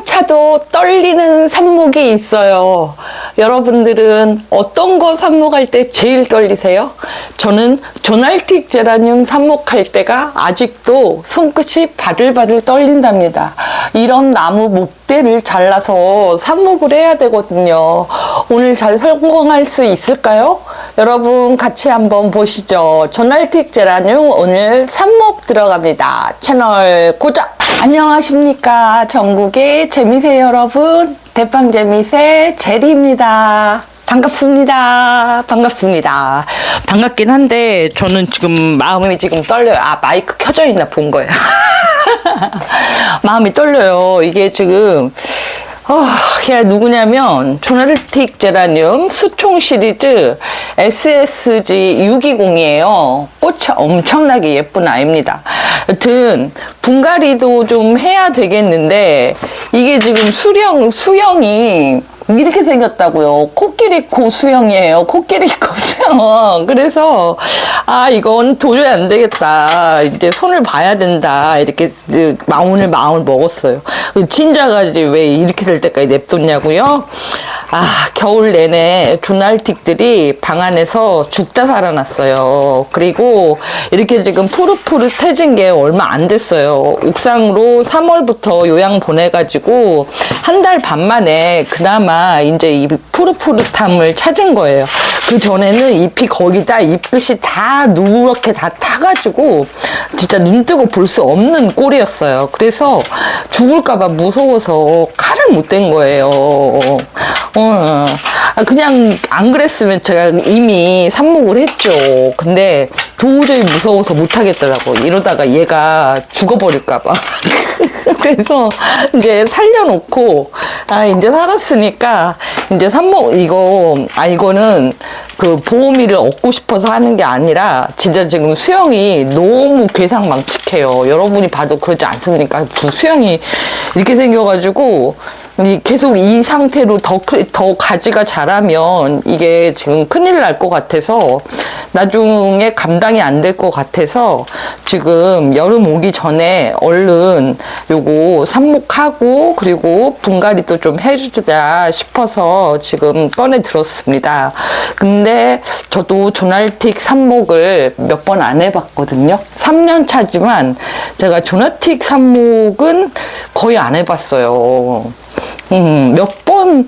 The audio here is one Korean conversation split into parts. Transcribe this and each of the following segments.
3년차도 떨리는 삽목이 있어요. 여러분들은 어떤 거 삽목할 때 제일 떨리세요? 저는 조날틱 제라늄 삽목할 때가 아직도 손끝이 바들바들 떨린답니다. 이런 나무 목대를 잘라서 삽목을 해야 되거든요. 오늘 잘 성공할 수 있을까요? 여러분 같이 한번 보시죠. 조날틱 제라늄 오늘 삽목 들어갑니다. 채널 고정! 안녕하십니까. 전국의 재미새 여러분. 대빵 재미새 제리입니다. 반갑습니다. 반갑습니다. 반갑긴 한데 저는 지금 마음이 지금 떨려요. 아, 마이크 켜져 있나 본 거예요. 마음이 떨려요. 이게 지금 어, 걔 누구냐면 조나르틱 제라늄 수총 시리즈 SSG 620이에요. 꽃이 엄청나게 예쁜 아이입니다. 여튼 분갈이도 좀 해야 되겠는데 이게 지금 수령 수영이 이렇게 생겼다고요. 코끼리 코 수영이에요. 코끼리 코 수영. 그래서 아 이건 도저히 안 되겠다. 이제 손을 봐야 된다. 이렇게 이제 마음을 마음을 먹었어요. 진짜가지 왜 이렇게 될 때까지 냅뒀냐고요? 아 겨울 내내 조날틱들이 방 안에서 죽다 살아났어요. 그리고 이렇게 지금 푸릇푸릇해진 게 얼마 안 됐어요. 옥상으로 3월부터 요양 보내가지고 한 달 반 만에 그나마 이제 이 푸릇푸릇함을 찾은 거예요. 그 전에는 잎이 거기다 잎끝이 다 누렇게 다 타가지고 진짜 눈 뜨고 볼 수 없는 꼴이었어요. 그래서 죽을까봐 무서워서 칼을 못 댄 거예요. 어, 아, 그냥 안 그랬으면 제가 이미 삽목을 했죠. 근데 도저히 무서워서 못 하겠더라고. 이러다가 얘가 죽어버릴까봐. 그래서 이제 살려놓고, 아, 이제 살았으니까, 이제 삽목, 이거, 아, 이거는 그 보호미를 얻고 싶어서 하는 게 아니라, 진짜 지금 수영이 너무 괴상망측해요. 여러분이 봐도 그러지 않습니까? 그 수영이 이렇게 생겨가지고, 이 계속 이 상태로 더, 크- 더 가지가 자라면 이게 지금 큰일 날 것 같아서 나중에 감당이 안 될 것 같아서 지금 여름 오기 전에 얼른 요거 삽목하고 그리고 분갈이도 좀 해주자 싶어서 지금 꺼내 들었습니다. 근데 저도 조날틱 삽목을 몇 번 안 해봤거든요. 3년 차지만 제가 조나틱 삽목은 거의 안 해봤어요. 음, 몇 번,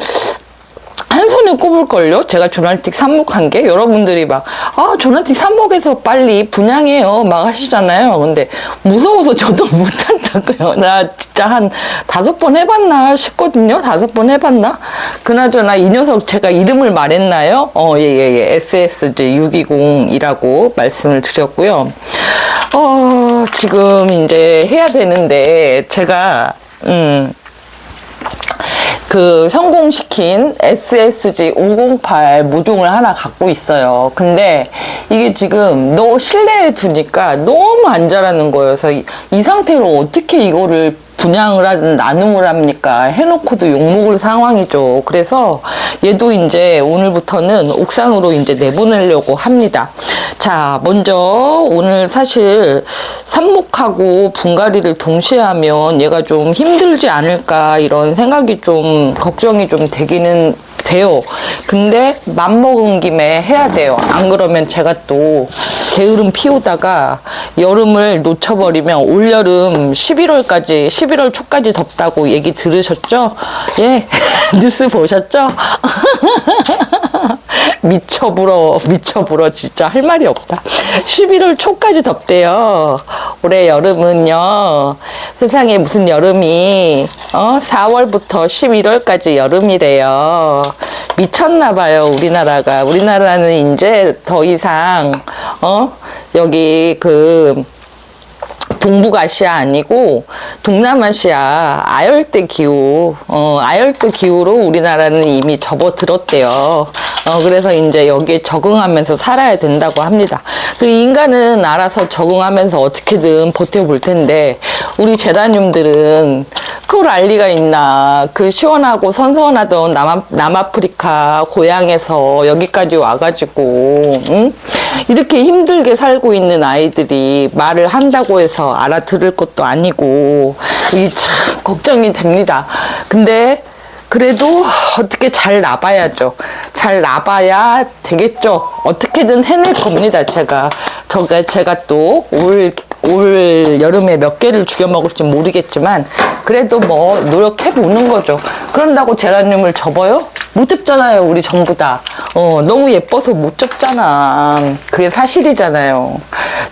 한 손에 꼽을걸요? 제가 조날틱 삽목한 게? 여러분들이 막, 아, 조날틱 삽목에서 빨리 분양해요. 막 하시잖아요. 근데 무서워서 저도 못한다고요. 나 진짜 한 다섯 번 해봤나 싶거든요. 다섯 번 해봤나? 그나저나 이 녀석 제가 이름을 말했나요? 어, 예, 예, 예. SSG 620이라고 말씀을 드렸고요. 어, 지금 이제 해야 되는데, 제가, 음, 그 성공시킨 SSG 508 모종을 하나 갖고 있어요. 근데 이게 지금 너 실내에 두니까 너무 안 자라는 거여서 이, 이 상태로 어떻게 이거를 분양을 하든 나눔을 합니까? 해놓고도 욕먹을 상황이죠. 그래서 얘도 이제 오늘부터는 옥상으로 이제 내보내려고 합니다. 자, 먼저 오늘 사실 삽목하고 분갈이를 동시에 하면 얘가 좀 힘들지 않을까 이런 생각이 좀 걱정이 좀 되기는 돼요. 근데 맘먹은 김에 해야 돼요. 안 그러면 제가 또 게으름 피우다가 여름을 놓쳐버리면 올여름 11월까지 11월 초까지 덥다고 얘기 들으셨죠? 예 뉴스 보셨죠? 미쳐 불어 미쳐 불어. 진짜 할 말이 없다. 11월 초까지 덥대요. 올해 여름은요. 세상에 무슨 여름이 어? 4월부터 11월까지 여름이래요. 미쳤나 봐요 우리나라가. 우리나라는 이제 더 이상 어 여기 그 동북아시아 아니고 동남아시아 아열대 기후, 어, 아열대 기후로 우리나라는 이미 접어들었대요. 어, 그래서 이제 여기에 적응하면서 살아야 된다고 합니다. 그 인간은 알아서 적응하면서 어떻게든 버텨볼 텐데, 우리 제라늄들은 그걸 알 리가 있나. 그 시원하고 선선하던 남, 남아프리카 고향에서 여기까지 와가지고, 응? 이렇게 힘들게 살고 있는 아이들이 말을 한다고 해서 알아들을 것도 아니고, 이게 참 걱정이 됩니다. 근데 그래도 어떻게 잘 나봐야죠. 잘 나봐야 되겠죠. 어떻게든 해낼 겁니다. 제가 저가 제가 또 올 올 여름에 몇 개를 죽여 먹을지 모르겠지만 그래도 뭐 노력해 보는 거죠. 그런다고 제라늄을 접어요? 못 접잖아요. 우리 전부 다. 어, 너무 예뻐서 못 접잖아. 그게 사실이잖아요.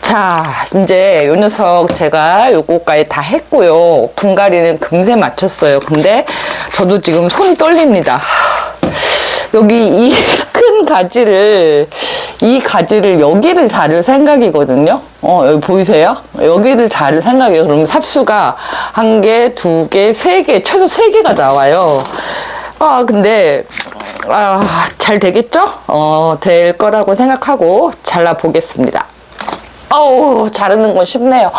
자, 이제 요 녀석 제가 요거까지 다 했고요. 분갈이는 금세 맞췄어요. 근데 저도 지금 손이 떨립니다. 여기 이 큰 가지를 이 가지를 여기를 자를 생각이거든요. 어, 여기 보이세요? 여기를 자를 생각이에요. 그러면 삽수가 한 개, 두 개, 세 개, 최소 세 개가 나와요. 아, 근데, 아, 잘 되겠죠? 어, 될 거라고 생각하고 잘라 보겠습니다. 어우, 자르는 건 쉽네요.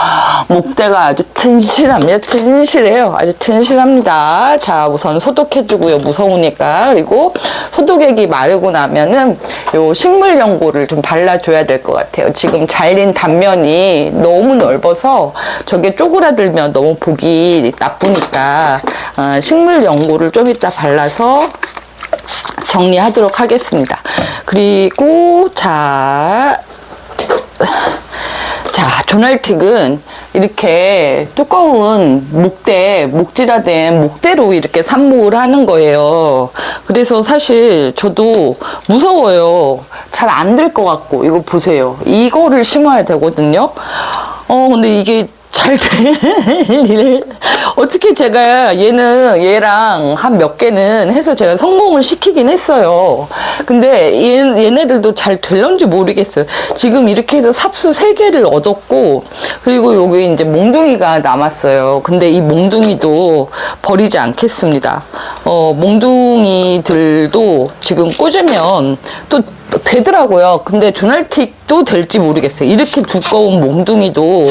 목대가 아주 튼실합니다. 튼실해요. 아주 튼실합니다. 자, 우선 소독해주고요. 무서우니까. 그리고 소독액이 마르고 나면은 요 식물 연고를 좀 발라줘야 될 것 같아요. 지금 잘린 단면이 너무 넓어서 저게 쪼그라들면 너무 보기 나쁘니까 어, 식물 연고를 좀 이따 발라서 정리하도록 하겠습니다. 그리고 자, 자, 조날틱은 이렇게 두꺼운 목대, 목질화된 목대로 이렇게 삽목을 하는 거예요. 그래서 사실 저도 무서워요. 잘 안 될 것 같고, 이거 보세요. 이거를 심어야 되거든요. 어, 근데 이게 잘 될 일. 어떻게 제가 얘는 얘랑 한 몇 개는 해서 제가 성공을 시키긴 했어요. 근데 얘, 얘네들도 잘 될런지 모르겠어요. 지금 이렇게 해서 삽수 세개를 얻었고, 그리고 여기 이제 몽둥이가 남았어요. 근데 이 몽둥이도 버리지 않겠습니다. 어, 몽둥이들도 지금 꽂으면 또 되더라고요. 근데 조날틱도 될지 모르겠어요. 이렇게 두꺼운 몽둥이도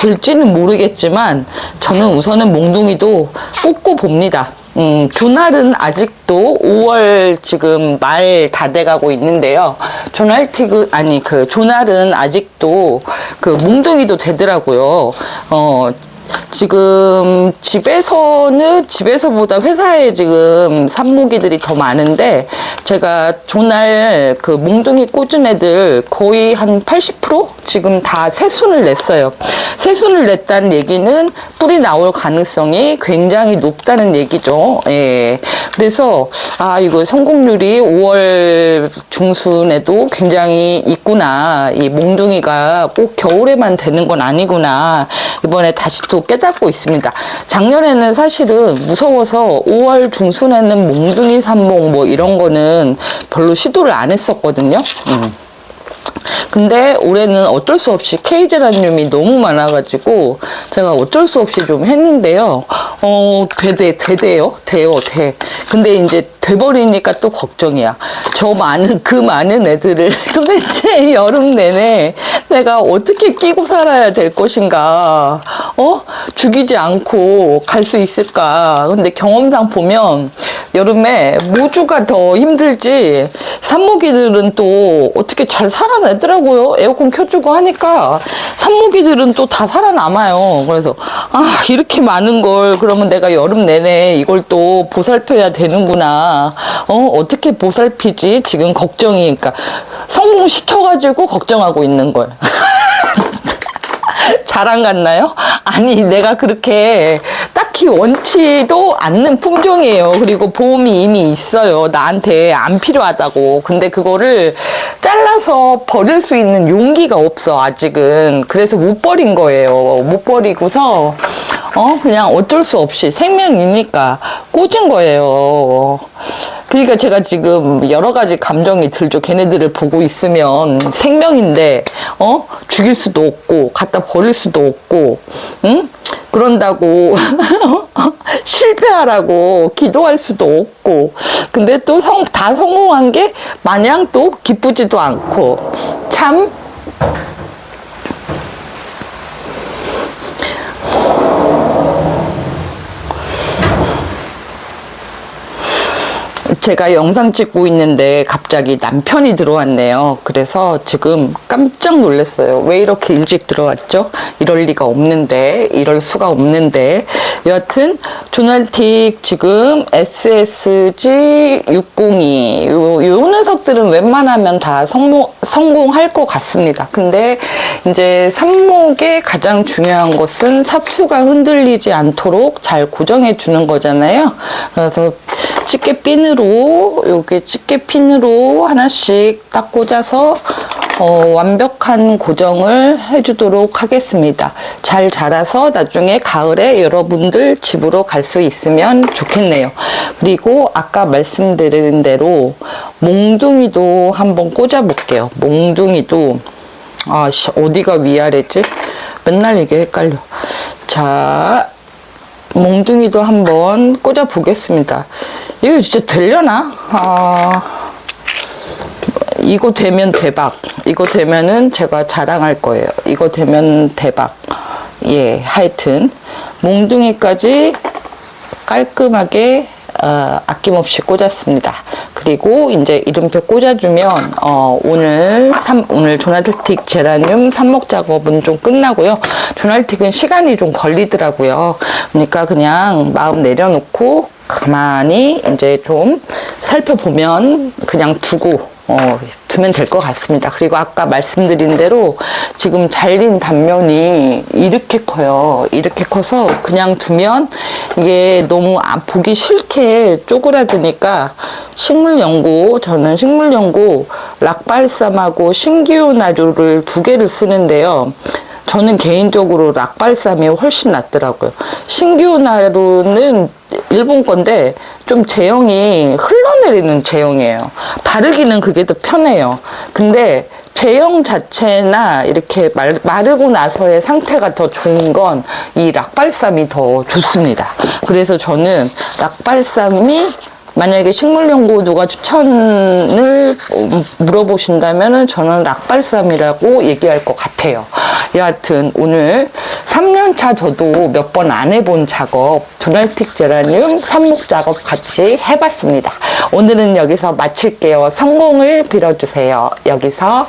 될지는 모르겠지만 저는 우선은 몽둥이도 꽂고 봅니다. 음, 조날은 아직도 5월 지금 말 다 돼가고 있는데요. 조날틱 아니 그 조날은 아직도 그 몽둥이도 되더라고요. 어, 지금 집에서는 집에서보다 회사에 지금 산모기들이 더 많은데 제가 조날 그 몽둥이 꽂은 애들 거의 한 80% 지금 다 새순을 냈어요. 새순을 냈다는 얘기는 뿔이 나올 가능성이 굉장히 높다는 얘기죠. 예. 그래서 아 이거 성공률이 5월 중순에도 굉장히 있구나. 이 몽둥이가 꼭 겨울에만 되는 건 아니구나. 이번에 다시 또 깨닫고 있습니다. 작년에는 사실은 무서워서 5월 중순에는 몽둥이 산봉 뭐 이런 거는 별로 시도를 안 했었거든요. 음. 근데 올해는 어쩔 수 없이 케이제라늄이 너무 많아가지고 제가 어쩔 수 없이 좀 했는데요. 어, 되대, 되대요. 돼요, 돼. 근데 이제 돼버리니까 또 걱정이야. 저 많은, 그 많은 애들을 도대체 여름 내내 내가 어떻게 끼고 살아야 될 것인가. 어? 죽이지 않고 갈 수 있을까. 근데 경험상 보면 여름에 모주가 더 힘들지 산모기들은 또 어떻게 잘 살아내더라고요. 에어컨 켜주고 하니까 산모기들은 또 다 살아남아요. 그래서 아 이렇게 많은 걸 그러면 내가 여름 내내 이걸 또 보살펴야 되는구나. 어 어떻게 보살피지? 지금 걱정이 그러니까 성공시켜가지고 걱정하고 있는 걸. 자랑 같나요? 아니, 내가 그렇게 딱히 원치도 않는 품종이에요. 그리고 보험이 이미 있어요. 나한테 안 필요하다고. 근데 그거를 잘라서 버릴 수 있는 용기가 없어, 아직은. 그래서 못 버린 거예요. 못 버리고서, 어, 그냥 어쩔 수 없이 생명이니까 꽂은 거예요. 그러니까 제가 지금 여러 가지 감정이 들죠. 걔네들을 보고 있으면 생명인데, 어? 죽일 수도 없고, 갖다 버릴 수도 없고, 응? 그런다고 실패하라고 기도할 수도 없고, 근데 또 성, 다 성공한 게 마냥 또 기쁘지도 않고, 참, 제가 영상 찍고 있는데 갑자기 남편이 들어왔네요. 그래서 지금 깜짝 놀랐어요. 왜 이렇게 일찍 들어왔죠? 이럴 리가 없는데, 이럴 수가 없는데. 여하튼, 조날틱 지금 SSG 602. 요, 요 녀석들은 웬만하면 다 성공, 성공할 것 같습니다. 근데 이제 삽목의 가장 중요한 것은 삽수가 흔들리지 않도록 잘 고정해 주는 거잖아요. 그래서 집게 핀으로 여기 집게 핀으로 하나씩 딱 꽂아서 어, 완벽한 고정을 해주도록 하겠습니다. 잘 자라서 나중에 가을에 여러분들 집으로 갈 수 있으면 좋겠네요. 그리고 아까 말씀드린 대로 몽둥이도 한번 꽂아 볼게요. 몽둥이도 아, 씨, 어디가 위아래지? 맨날 이게 헷갈려. 자, 몽둥이도 한번 꽂아 보겠습니다. 이거 진짜 되려나? 아, 이거 되면 대박. 이거 되면은 제가 자랑할 거예요. 이거 되면 대박. 예, 하여튼 몽둥이까지 깔끔하게 어, 아낌없이 꽂았습니다. 그리고 이제 이름표 꽂아주면 어, 오늘 삼, 오늘 조나틱 제라늄 삽목 작업은 좀 끝나고요. 조나틱은 시간이 좀 걸리더라고요. 그러니까 그냥 마음 내려놓고 가만히 이제 좀 살펴보면 그냥 두고 어, 두면 될 것 같습니다. 그리고 아까 말씀드린 대로 지금 잘린 단면이 이렇게 커요. 이렇게 커서 그냥 두면 이게 너무 아- 보기 싫게 쪼그라드니까 식물연고, 저는 식물연고 락발삼하고 신기오나루를 두 개를 쓰는데요. 저는 개인적으로 락발삼이 훨씬 낫더라고요. 신기오나루는 일본 건데 좀 제형이 흘러내리는 제형이에요. 바르기는 그게 더 편해요. 근데 제형 자체나 이렇게 말, 마르고 나서의 상태가 더 좋은 건 이 락발삼이 더 좋습니다. 그래서 저는 락발삼이 만약에 식물연구 누가 추천을 물어보신다면 저는 락발삼이라고 얘기할 것 같아요. 여하튼 오늘 3년차 저도 몇 번 안 해본 작업, 조널틱 제라늄 삽목 작업 같이 해봤습니다. 오늘은 여기서 마칠게요. 성공을 빌어주세요. 여기서